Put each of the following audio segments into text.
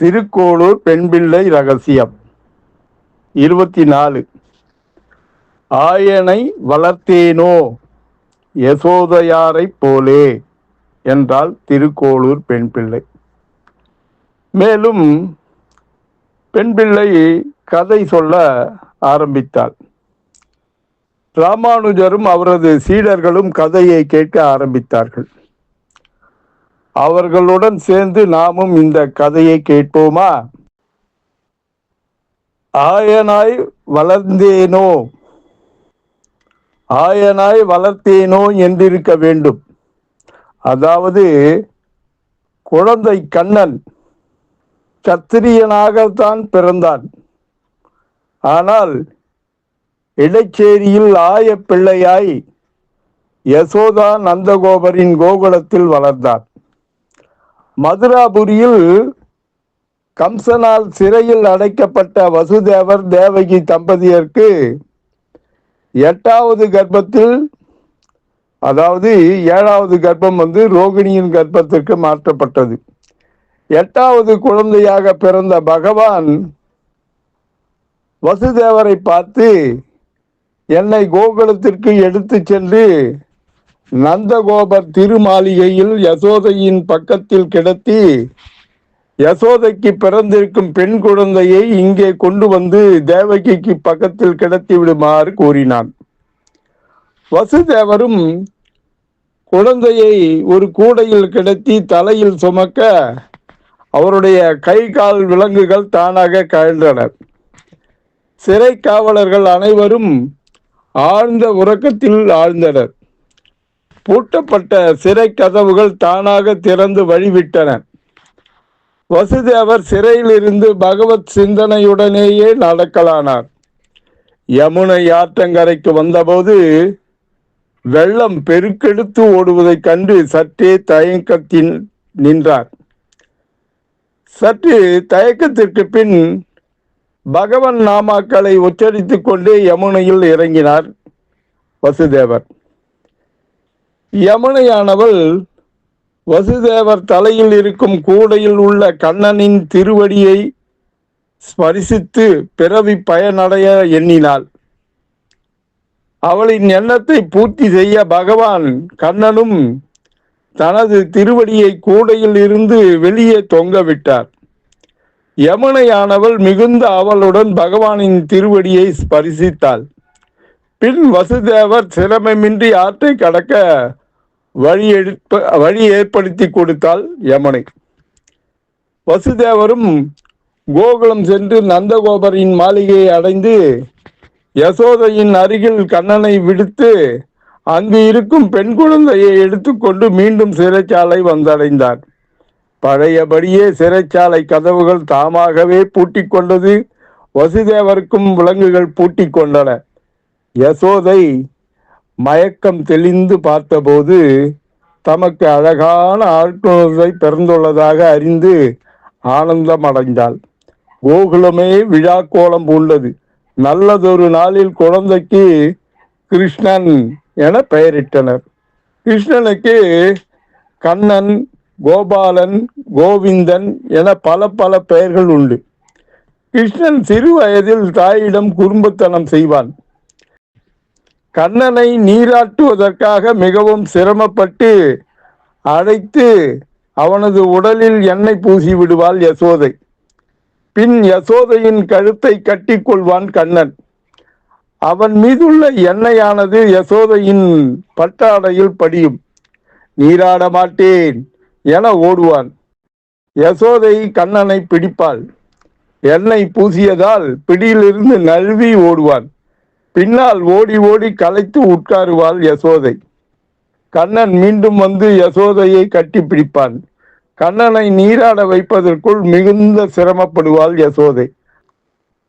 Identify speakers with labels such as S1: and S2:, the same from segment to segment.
S1: திருக்கோளூர் பெண்பிள்ளை ரகசியம். இருபத்தி நாலு ஆயனை வளர்த்தேனோ? யசோதையாரைப் போலே என்றால் திருக்கோளூர் பெண் பிள்ளை மேலும் பெண் பிள்ளை கதை சொல்ல ஆரம்பித்தாள். ராமானுஜரும் அவரது சீடர்களும் கதையை கேட்க ஆரம்பித்தார்கள். அவர்களுடன் சேர்ந்து நாமும் இந்த கதையை கேட்போமா? ஆயனாய் வளர்ந்தேனோ? ஆயனாய் வளர்த்தேனோ என்றிருக்க வேண்டும். அதாவது குழந்தை கண்ணன் சத்திரியனாகத்தான் பிறந்தான். ஆனால் இடைச்சேரியில் ஆய பிள்ளையாய் யசோதா நந்தகோபரின் கோகுலத்தில் வளர்ந்தார் மதுராபுரியில் கம்சனால் சிறையில் அடைக்கப்பட்ட வசுதேவர் தேவகி தம்பதியருக்கு எட்டாவது கர்ப்பத்தில் அதாவது ஏழாவது கர்ப்பம் வந்து ரோகிணியின் கர்ப்பத்திற்கு மாற்றப்பட்டது. எட்டாவது குழந்தையாக பிறந்த பகவான் வசுதேவரை பார்த்து என்னை கோகுலத்திற்கு எடுத்துச் சென்று நந்தகோபர் திருமாளிகையில் யசோதையின் பக்கத்தில் கிடத்தி யசோதைக்கு பிறந்திருக்கும் பெண் குழந்தையை இங்கே கொண்டு வந்து தேவகிக்கு பக்கத்தில் கிடத்தி விடுமாறு கூறினான். வசுதேவரும் குழந்தையை ஒரு கூடையில் கிடத்தி தலையில் சுமக்க அவருடைய கை கால் விலங்குகள் தானாக கழன்றன. சிறை காவலர்கள் அனைவரும் ஆழ்ந்த உறக்கத்தில் ஆழ்ந்தனர். பூட்டப்பட்ட சிறை கதவுகள் தானாக திறந்து வழிவிட்டன. வசுதேவர் சிறையிலிருந்து பகவத் சிந்தனையுடனேயே நடக்கலானார். யமுனை ஆற்றங்கரைக்கு வந்தபோது வெள்ளம் பெருக்கெடுத்து ஓடுவதைக் கண்டு சற்றே தயக்கத்தின் நின்றார். சற்று தயக்கத்திற்கு பின் பகவன் நாமாக்களை உச்சரித்துக் கொண்டே யமுனையில் இறங்கினார் வசுதேவர். யமுனையானவள் வசுதேவர் தலையில் இருக்கும் கூடையில் உள்ள கண்ணனின் திருவடியை ஸ்பரிசித்து பிறவி பயனடைய எண்ணினாள். அவளின் எண்ணத்தை பூர்த்தி செய்ய பகவான் கண்ணனும் தனது திருவடியை கூடையில் இருந்து வெளியே தொங்கவிட்டார் யமுனையானவள் மிகுந்த அவளுடன் பகவானின் திருவடியை ஸ்பரிசித்தாள். பின் வசுதேவர் சிரமமின்றி ஆற்றை கடக்க வழி எடுப்ப வழி ஏற்படுத்தி கொடுத்தாள் யமுனை. வசுதேவரும் கோகுலம் சென்று நந்தகோபரின் மாளிகையை அடைந்து யசோதையின் அருகில் கண்ணனை விடுத்து அங்கு இருக்கும் பெண் குழந்தையை எடுத்துக்கொண்டு மீண்டும் சிறைச்சாலை வந்தடைந்தார். பழையபடியே சிறைச்சாலை கதவுகள் தாமாகவே பூட்டி கொண்டது வசுதேவருக்கும் விலங்குகள் பூட்டிக் கொண்டன. யசோதை மயக்கம் தெளிந்து பார்த்தபோது தமக்கு அழகான ஆட்குழந்தை பிறந்துள்ளதாக அறிந்து ஆனந்தம் அடைந்தாள். கோகுலமே விழா கோலம் பூண்டது நல்லதொரு நாளில் குழந்தைக்கு கிருஷ்ணன் என பெயரிட்டனர். கிருஷ்ணனுக்கு கண்ணன் கோபாலன் கோவிந்தன் என பல பல பெயர்கள் உண்டு. கிருஷ்ணன் சிறு வயதில் தாயிடம் குறும்புத்தனம் செய்வான். கண்ணனை நீராட்டுவதற்காக மிகவும் சிரமப்பட்டு அழைத்து அவனது உடலில் எண்ணெய் பூசி விடுவாள் யசோதை. பின் யசோதையின் கழுத்தை கட்டிக்கொள்வான் கண்ணன். அவன் மீதுள்ள எண்ணெயானது யசோதையின் பட்டாடையில் படியும். நீராட மாட்டேன் என ஓடுவான். யசோதை கண்ணனை பிடிப்பாள். எண்ணெய் பூசியதால் பிடியிலிருந்து நழுவி ஓடுவான். பின்னால் ஓடி ஓடி கலைத்து உட்காருவாள் யசோதை. கண்ணன் மீண்டும் வந்து யசோதையை கட்டி பிடிப்பான். கண்ணனை நீராட வைப்பதற்குள் மிகுந்த சிரமப்படுவாள் யசோதை.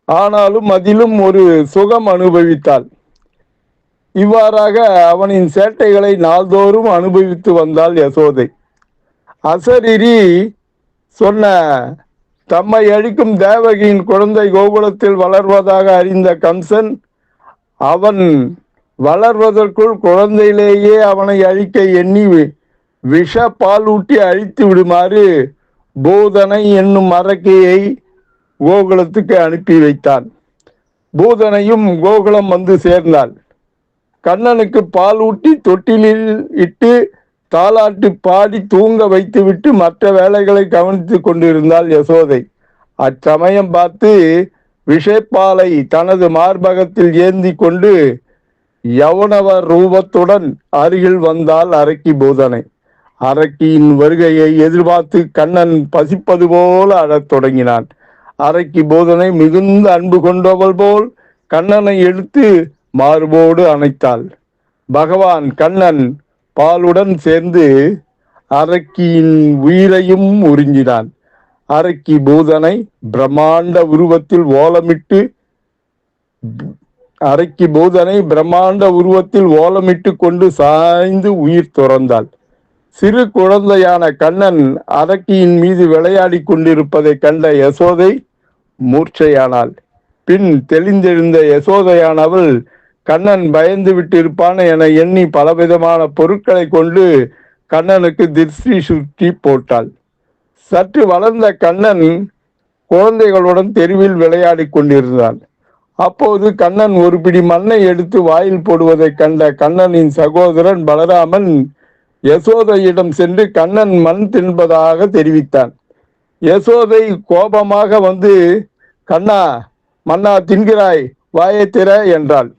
S1: ஆனாலும் அதிலும் ஒரு சுகம் அனுபவித்தாள். இவ்வாறாக அவனின் சேட்டைகளை நாள்தோறும் அனுபவித்து வந்தாள் யசோதை. அசரிரி சொன்ன தம்மை அழிக்கும் தேவகியின் குழந்தை கோகுலத்தில் வளர்வதாக அறிந்த கம்சன் அவன் வளர்வதற்குள் குழந்தையிலேயே அவனை அழிக்க எண்ணி விஷ பாலூட்டி அழித்து விடுமாறு பூதனை என்னும் அரக்கையை கோகுலத்துக்கு அனுப்பி வைத்தான். பூதனையும் கோகுலம் வந்து சேர்ந்தாள். கண்ணனுக்கு பால் ஊட்டி தொட்டிலில் இட்டு தாலாட்டு பாடி தூங்க வைத்துவிட்டு மற்ற வேலைகளை கவனித்து கொண்டிருந்தாள் யசோதை. அச்சமயம் பார்த்து விஷப்பாலை தனது மார்பகத்தில் ஏந்தி கொண்டு யவனவ ரூபத்துடன் அருகில் வந்தால் அரக்கி பூதனை. அரக்கியின் வருகையை எதிர்பார்த்து கண்ணன் பசிப்பது போல அழத் தொடங்கினான். அரக்கி போதனை மிகுந்த அன்பு கொண்டவள் போல் கண்ணனை எடுத்து மார்போடு அணைத்தாள். பகவான் கண்ணன் பாலுடன் சேர்ந்து அரக்கியின் உயிரையும் உறிஞ்சினான். அரக்கி பூதனை பிரம்மாண்ட உருவத்தில் ஓலமிட்டு அரக்கி பூதனை பிரம்மாண்ட உருவத்தில் ஓலமிட்டு கொண்டு சாய்ந்து உயிர் துறந்தாள். சிறு குழந்தையான கண்ணன் அரக்கியின் மீது விளையாடி கொண்டிருப்பதை கண்ட யசோதை மூர்ச்சையானாள். பின் தெளிந்தெழுந்த யசோதையானவள் கண்ணன் பயந்து விட்டிருப்பான் என எண்ணி பலவிதமான பொருட்களை கொண்டு கண்ணனுக்கு திருஷ்டி சுற்றி போட்டாள். சற்று வளர்ந்த கண்ணன் குழந்தைகளுடன் தெருவில் விளையாடி கொண்டிருந்தான். அப்போது கண்ணன் ஒரு பிடி மண்ணை எடுத்து வாயில் போடுவதைக் கண்ட கண்ணனின் சகோதரன் பலராமன் யசோதையிடம் சென்று கண்ணன் மண் தின்பதாக தெரிவித்தான். யசோதை கோபமாக வந்து கண்ணா மன்னா தின்கிறாய் வாயை திற என்றாள்.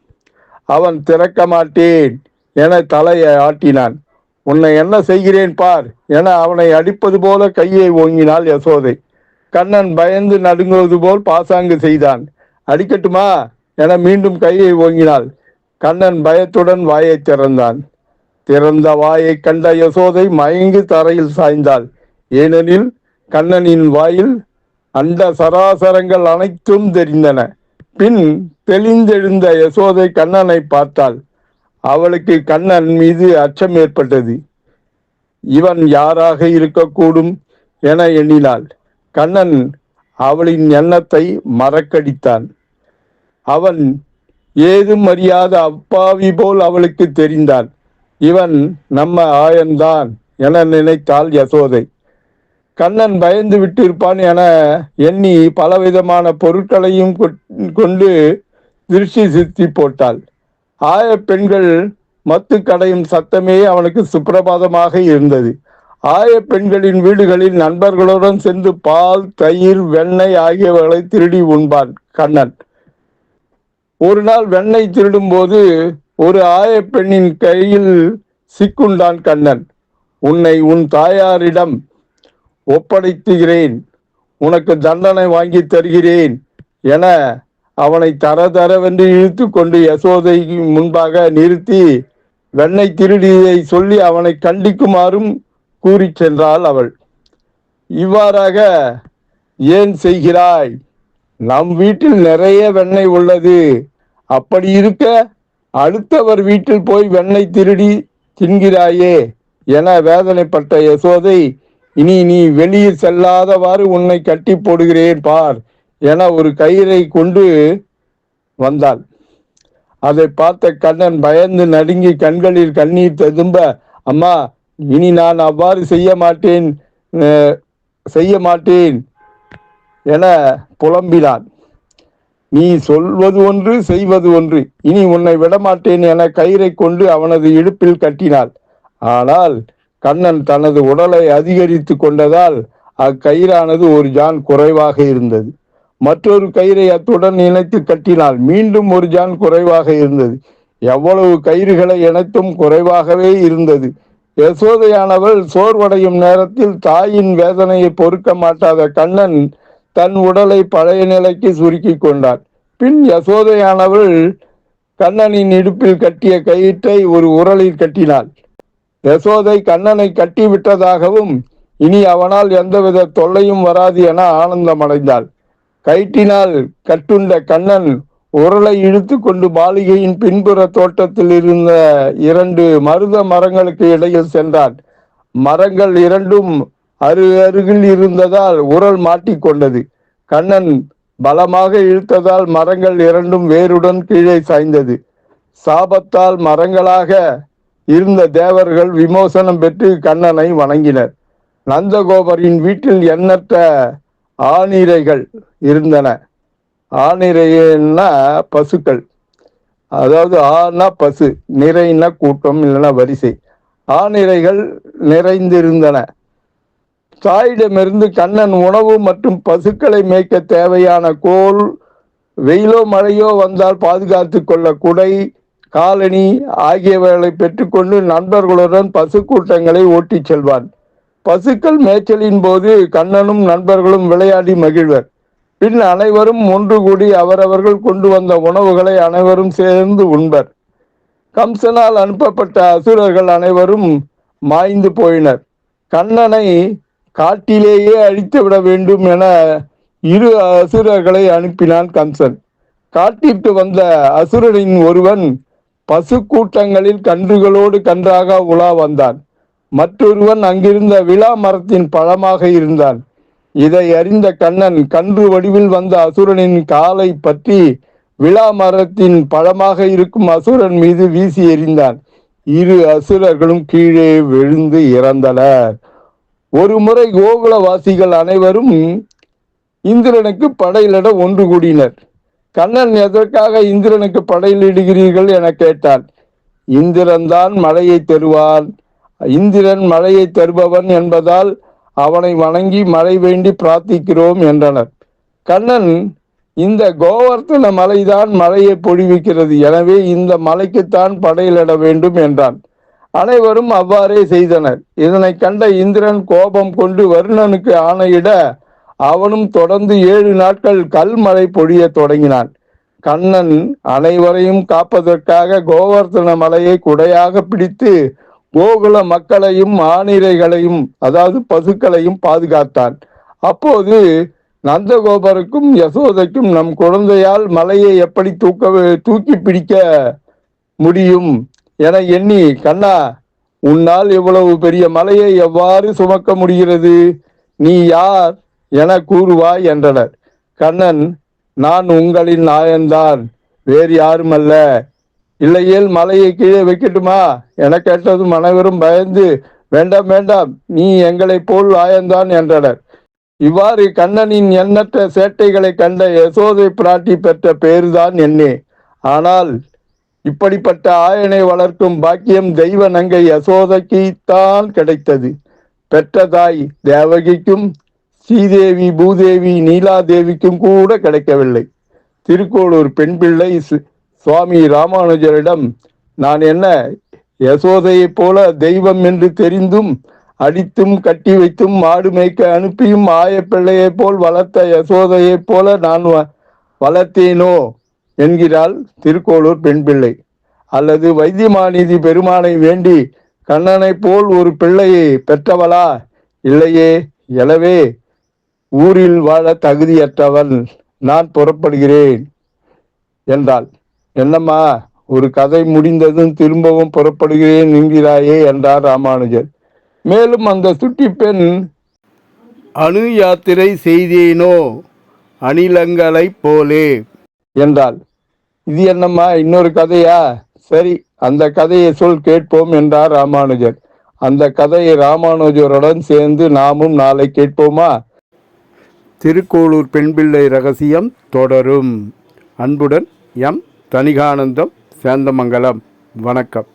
S1: அவன் திறக்க மாட்டேன் என தலையை ஆட்டினான். உன்னை என்ன செய்கிறேன் பார் என அவனை அடிப்பது போல கையை ஓங்கினாள் யசோதை. கண்ணன் பயந்து நடுங்குவது போல் பாசாங்கு செய்தான். அடிக்கட்டுமா? என மீண்டும் கையை ஓங்கினாள். கண்ணன் பயத்துடன் வாயை திறந்தான். திறந்த வாயை கண்ட யசோதை மயங்கி தரையில் சாய்ந்தாள். ஏனெனில் கண்ணனின் வாயில் அண்ட சராசரங்கள் அனைத்தும் தெரிந்தன. பின் தெளிந்தெழுந்த யசோதை கண்ணனை பார்த்தாள். அவளுக்கு கண்ணன் மீது அச்சம் ஏற்பட்டது. இவன் யாராக இருக்கக்கூடும்? என எண்ணினாள். கண்ணன் அவளின் எண்ணத்தை மறக்கடித்தான். அவன் ஏதும் அறியாத அப்பாவி போல் அவளுக்கு தெரிந்தான். இவன் நம்ம ஆயன்தான் என நினைத்தாள் யசோதை. கண்ணன் பயந்து விட்டிருப்பான் என எண்ணி பலவிதமான பொருட்களையும் கொண்டு திருஷ்டி சித்தி போட்டாள். ஆய பெண்கள் மத்து கடையும் சத்தமே அவனுக்கு சுப்பிரபாதமாக இருந்தது. ஆய பெண்களின் வீடுகளில் நண்பர்களுடன் சென்று பால் தயிர் வெண்ணெய் ஆகியவர்களை திருடி உண்பான் கண்ணன். ஒரு நாள் வெண்ணெய் திருடும் போது ஒரு ஆய பெண்ணின் கையில் சிக்குண்டான் கண்ணன். உன்னை உன் தாயாரிடம் ஒப்படைத்துகிறேன். உனக்கு தண்டனை வாங்கி தருகிறேன் என அவனை தர தரவென்று இழுத்து கொண்டு யசோதை முன்பாக நிறுத்தி வெண்ணை திருடியை சொல்லி அவனை கண்டிக்குமாறும் கூறி சென்றாள் அவள். இவ்வாறாக ஏன் செய்கிறாய்? நம் வீட்டில் நிறைய வெண்ணெய் உள்ளது. அப்படி இருக்க அடுத்தவர் வீட்டில் போய் வெண்ணெய் திருடி தின்கிறாயே என வேதனைப்பட்ட யசோதை இனி நீ வெளியில் செல்லாதவாறு உன்னை கட்டி போடுகிறேன் பார். என ஒரு கயிறை கொண்டு வந்தாள். அதை பார்த்த கண்ணன் பயந்து நடுங்கி கண்களில் கண்ணீர் ததும்ப அம்மா இனி நான் அவ்வாறு செய்ய மாட்டேன் செய்ய மாட்டேன் என புலம்பினான். நீ சொல்வது ஒன்று செய்வது ஒன்று. இனி உன்னை விடமாட்டேன் என கயிறை கொண்டு அவனது இடுப்பில் கட்டினாள். ஆனால் கண்ணன் தனது உடலை அதிகரித்து கொண்டதால் அக்கயிறானது ஒரு ஜான் குறைவாக இருந்தது. மற்றொரு கயிறை அத்துடன் இணைத்து கட்டினால் மீண்டும் ஒரு ஜான் குறைவாக இருந்தது. எவ்வளவு கயிறுகளை இணைத்தும் குறைவாகவே இருந்தது. யசோதையானவள் சோர்வடையும் நேரத்தில் தாயின் வேதனையை பொறுக்க மாட்டாத கண்ணன் தன் உடலை பழைய நிலைக்கு சுருக்கி கொண்டார் பின் யசோதையானவள் கண்ணனின் இடுப்பில் கட்டிய கயிற்றை ஒரு உரலில் கட்டினாள். யசோதை கண்ணனை கட்டிவிட்டதாகவும் இனி அவனால் எந்தவித தொல்லையும் வராது என ஆனந்தமடைந்தாள். கயிற்றினால் கட்டுண்ட கண்ணன் உரலை இழுத்து கொண்டு மாளிகையின் பின்புற தோட்டத்தில் இருந்த இரண்டு மருத மரங்களுக்கு இடையில் சென்றான். மரங்கள் இரண்டும் அரு அருகில் இருந்ததால் உரல் மாட்டிக்கொண்டது. கண்ணன் பலமாக இழுத்ததால் மரங்கள் இரண்டும் வேருடன் கீழே சாய்ந்தது. சாபத்தால் மரங்களாக இருந்த தேவர்கள் விமோசனம் பெற்று கண்ணனை வணங்கினர். நந்தகோபரின் வீட்டில் எண்ணற்ற ஆணிரைகள் இருந்தன. ஆணிரைன்னா பசுக்கள். அதாவது ஆனா பசு நிறைனா கூட்டம் இல்லைன்னா வரிசை. ஆணிரைகள் நிறைந்திருந்தன. தாயிடமிருந்து கண்ணன் உணவு மற்றும் பசுக்களை மேய்க்க தேவையான கோல் வெயிலோ மழையோ வந்தால் பாதுகாத்து கொள்ள குடை காலணி ஆகியவைகளை பெற்றுக்கொண்டு நண்பர்களுடன் பசு கூட்டங்களை ஓட்டிச் செல்வான். பசுக்கள் மேய்ச்சலின் போது கண்ணனும் நண்பர்களும் விளையாடி மகிழ்வர். பின் அனைவரும் ஒன்று கூடி அவரவர்கள் கொண்டு வந்த உணவுகளை அனைவரும் சேர்ந்து உண்பர். கம்சனால் அனுப்பப்பட்ட அசுரர்கள் அனைவரும் மாய்ந்து போயினர். கண்ணனை காட்டிலேயே அழித்து விட வேண்டும் என இரு அசுரர்களை அனுப்பினான் கம்சன். காட்டிற்கு வந்த அசுரனின் ஒருவன் பசு கூட்டங்களில் கன்றுகளோடு கன்றாக உலா வந்தான். மற்றொருவன் அங்கிருந்த விழா மரத்தின் பழமாக இருந்தான். இதை அறிந்த கண்ணன் கன்று வடிவில் வந்த அசுரனின் காலை பற்றி விழா மரத்தின் பழமாக இருக்கும் அசுரன் மீது வீசி எறிந்தான். இரு அசுரர்களும் கீழே விழுந்து இறந்தனர். ஒரு முறை கோகுலவாசிகள் அனைவரும் இந்திரனுக்கு படையிலிட ஒன்று கூடினர். கண்ணன் எதற்காக இந்திரனுக்கு படையிலிடுகிறீர்கள்? என கேட்டான். இந்திரன் தான் மழையை தருவான். இந்திரன் மழையை தருபவன் என்பதால் அவனை வணங்கி மழை வேண்டி பிரார்த்திக்கிறோம் என்றனர். கண்ணன் இந்த கோவர்த்தன மலைதான் மழையை பொழிவிக்கிறது. எனவே இந்த மலைக்குத்தான் படையிலிட வேண்டும் என்றான். அனைவரும் அவ்வாறே செய்தனர். இதனை கண்ட இந்திரன் கோபம் கொண்டு வருணனுக்கு ஆணையிட அவனும் தொடர்ந்து ஏழு நாட்கள் கல்மழை பொழிய தொடங்கினான். கண்ணன் அனைவரையும் காப்பதற்காக கோவர்த்தன மலையை குடையாக பிடித்து கோகுல மக்களையும் ஆணிரைகளையும் அதாவது பசுக்களையும் பாதுகாத்தான். அப்போது நந்தகோபருக்கும் யசோதைக்கும் நம் குழந்தையால் மலையை எப்படி தூக்க தூக்கி பிடிக்க முடியும் என எண்ணி கண்ணா உன்னால் இவ்வளவு பெரிய மலையை எவ்வாறு சுமக்க முடிகிறது? நீ யார்? என கூறுவாய் என்றனர். கண்ணன் நான் உங்களின் நாயன்தான். வேறு யாருமல்ல. இல்லையேல் மலையை கீழே வைக்கட்டுமா? என கேட்டதும் அனைவரும் பயந்து வேண்டாம் வேண்டாம் நீ எங்களைப் போல் ஆயந்தான் என்றனர். இவ்வாறு கண்ணனின் எண்ணற்ற சேட்டைகளை கண்ட யசோதை பிராட்டி பெற்ற பேருதான் என்னே. ஆனால் இப்படிப்பட்ட ஆயனை வளர்க்கும் பாக்கியம் தெய்வ நங்கை யசோதைக்குத்தான் கிடைத்தது. பெற்ற தாய் தேவகிக்கும் ஸ்ரீதேவி பூதேவி நீலாதேவிக்கும் கூட கிடைக்கவில்லை. திருக்கோளூர் பெண் பிள்ளை சுவாமி ராமானுஜரிடம் நான் என்ன யசோதையைப் போல தெய்வம் என்று தெரிந்தும் அடித்தும் கட்டி வைத்தும் மாடு மேய்க்க அனுப்பியும் ஆயப்பிள்ளையைப் போல் வளர்த்த யசோதையைப் போல நான் வ- வளர்த்தேனோ? என்கிறாள் திருக்கோளூர் பெண் பிள்ளை. அல்லது வைத்தியமாநிதி பெருமானை வேண்டி கண்ணனைப் போல் ஒரு பிள்ளையை பெற்றவளா? இல்லையே எனவே ஊரில் வாழ தகுதியற்றவன் நான் புறப்படுகிறேன் என்றாள். என்னம்மா ஒரு கதை முடிந்ததும் திரும்பவும் புறப்படுகிறேன் என்கிறாயே என்றார் ராமானுஜர். மேலும் அந்த சுட்டி பெண் அணு யாத்திரை செய்தேனோ அணிலங்களைப் போலே என்றாள். இது என்னம்மா இன்னொரு கதையா? சரி அந்த கதையை சொல் கேட்போம் என்றார் ராமானுஜர். அந்த கதையை ராமானுஜருடன் சேர்ந்து நாமும் நாளை கேட்போமா? திருக்கோளூர் பெண் பிள்ளை ரகசியம் தொடரும். அன்புடன் எம். தனிகானந்தம் சேந்தமங்கலம். வணக்கம்.